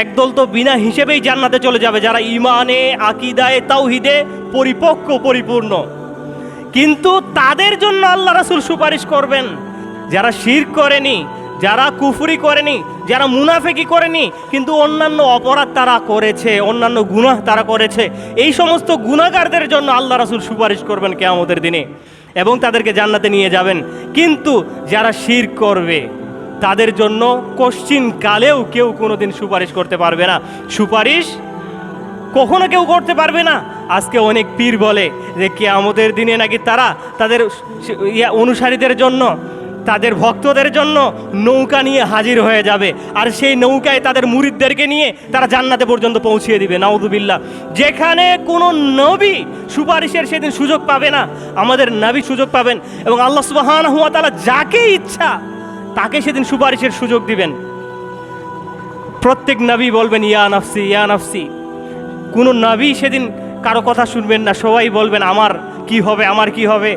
একদল তো বিনা হিসেবেই জান্নাতে চলে যাবে, যারা ইমানে আকিদায়, তাওহিদে পরিপক্ক, পরিপূর্ণ। কিন্তু তাদের জন্য আল্লাহ রাসুল সুপারিশ করবেন। যারা শির করেনি, যারা কুফরি করেনি, যারা মুনাফেকি করেনি, কিন্তু অন্যান্য অপরাধ তারা করেছে, অন্যান্য গুনাহ তারা করেছে, এই সমস্ত গুণাগারদের জন্য আল্লাহ রাসুল সুপারিশ করবেন কেয়ামতের দিনে এবং তাদেরকে জান্নাতে নিয়ে যাবেন। কিন্তু যারা শির করবে তাদের জন্য কশ্চিন কালেও কেউ কোনোদিন সুপারিশ করতে পারবে না। সুপারিশ কখনো কেউ করতে পারবে না। আজকে অনেক পীর বলে যে কে আমাদের দিনে নাকি তারা তাদের অনুসারীদের জন্য, তাদের ভক্তদের জন্য নৌকা নিয়ে হাজির হয়ে যাবে। আর সেই নৌকায় তাদের মুরিদদেরকে নিয়ে তারা জান্নাতে পর্যন্ত পৌঁছিয়ে দিবে। নাউদুবিল্লাহ যেখানে কোনো নবী সুপারিশের সেদিন সুযোগ পাবে না, আমাদের নবী সুযোগ পাবেন এবং আল্লাহ সুবহানাহু ওয়া তাআলা যাকে ইচ্ছা তাকে সেদিন সুপারিশের সুযোগ দিবেন। প্রত্যেক নবী বলবেন, ইয়া নাফসি ইয়া নাফসি। কোনো নবী সেদিন কারও কথা শুনবেন না, সবাই বলবেন, আমার কি হবে, আমার কি হবে?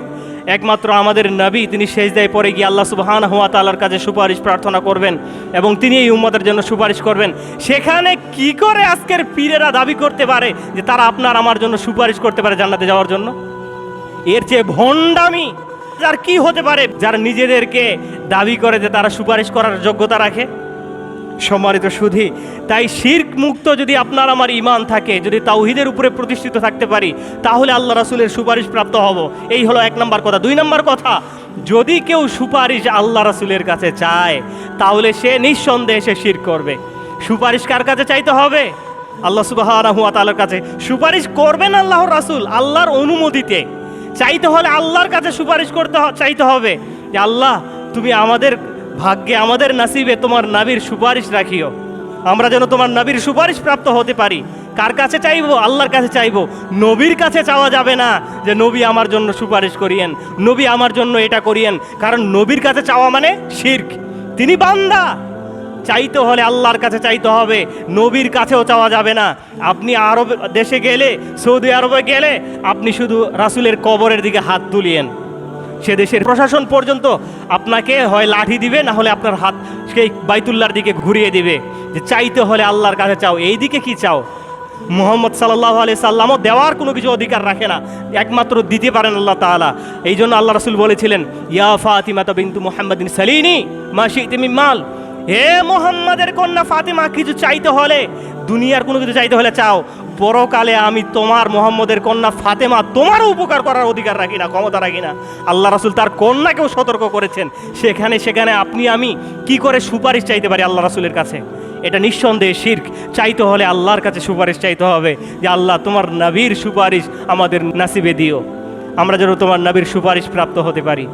একমাত্র আমাদের নবী, তিনি শেষ দেয় পরে গিয়ে আল্লাহ সুবহান হুয়া তালার কাছে সুপারিশ প্রার্থনা করবেন এবং তিনি এই উম্মতের জন্য সুপারিশ করবেন। সেখানে কি করে আজকের পীরেরা দাবি করতে পারে যে তারা আপনার, আমার জন্য সুপারিশ করতে পারে জান্নাতে যাওয়ার জন্য? এর চেয়ে ভণ্ডামি আর কি হতে পারে? যারা নিজেদেরকে দাবি করে যে তারা সুপারিশ করার যোগ্যতা রাখে? সম্মানিত সুধী, তাই শির্ক মুক্ত যদি আপনার আমার ইমান থাকে, যদি তাওহিদের উপরে প্রতিষ্ঠিত থাকতে পারি, তাহলে আল্লাহ রাসুলের সুপারিশ প্রাপ্ত হব। এই হলো এক নম্বর কথা। দুই নম্বর কথা, যদি কেউ সুপারিশ আল্লাহ রাসুলের কাছে চায়, তাহলে সে নিঃসন্দেহে সে শির করবে। সুপারিশ কার কাছে চাইতে হবে? আল্লাহ সুবাহ কাছে। সুপারিশ করবেন আল্লাহর রাসুল, আল্লাহর অনুমতিতে। চাইতে হলে আল্লাহর কাছে সুপারিশ করতে চাইতে হবে যে আল্লাহ, তুমি আমাদের ভাগ্যে, আমাদের নাসিবে তোমার নাবির সুপারিশ রাখিও। আমরা যেন তোমার নাবির সুপারিশ প্রাপ্ত হতে পারি। কার কাছে চাইব? আল্লাহর কাছে চাইব। নবীর কাছে চাওয়া যাবে না যে, নবী আমার জন্য সুপারিশ করিয়েন। নবী আমার জন্য এটা করিয়েন। কারণ নবীর কাছে চাওয়া মানে শির্ক। তিনি বান্দা। চাইতে হলে আল্লাহর কাছে চাইতে হবে, নবীর কাছেও চাওয়া যাবে না। আপনি আরব দেশে গেলে, সৌদি আরবে গেলে, আপনি শুধু রাসুলের কবরের দিকে হাত তুলিয়েন। সে দেশের প্রশাসন পর্যন্ত আপনাকে হয় লাঠি দিবে, না হলে আপনার হাত সেই বাইতুল্লার দিকে ঘুরিয়ে দিবে। যে চাইতে হলে আল্লাহর কাছে চাও, এই দিকে কি চাও? মোহাম্মদ সাল্লাহ আলি সাল্লামও দেওয়ার কোনো কিছু অধিকার রাখে না, একমাত্র দিতে পারেন আল্লাহ তাআলা। এই জন্য আল্লাহ রসুল বলেছিলেন, ইয়া ফাতিমা বিন্তু মোহাম্মদিন সালিনি মাসি তুমি মাল। হে মোহাম্মদের কন্যা ফাতিমা, কিছু চাইতে হলে, দুনিয়ার কোনো কিছু চাইতে হলে চাও। পরকালে আমি তোমার মোহাম্মদের কন্যা ফাতেমা তোমারও উপকার করার অধিকার রাখি না, ক্ষমতা রাখি না। আল্লাহ রাসুল তার কন্যাকেও সতর্ক করেছেন। সেখানে সেখানে আপনি, আমি কি করে সুপারিশ চাইতে পারি আল্লাহ রাসুলের কাছে? এটা নিঃসন্দেহে শির্ক। চাইতে হলে আল্লাহর কাছে সুপারিশ চাইতে হবে যে, আল্লাহ তোমার নবীর সুপারিশ আমাদের নাসিবে দিও। আমরা যেন তোমার নবীর সুপারিশ প্রাপ্ত হতে পারি।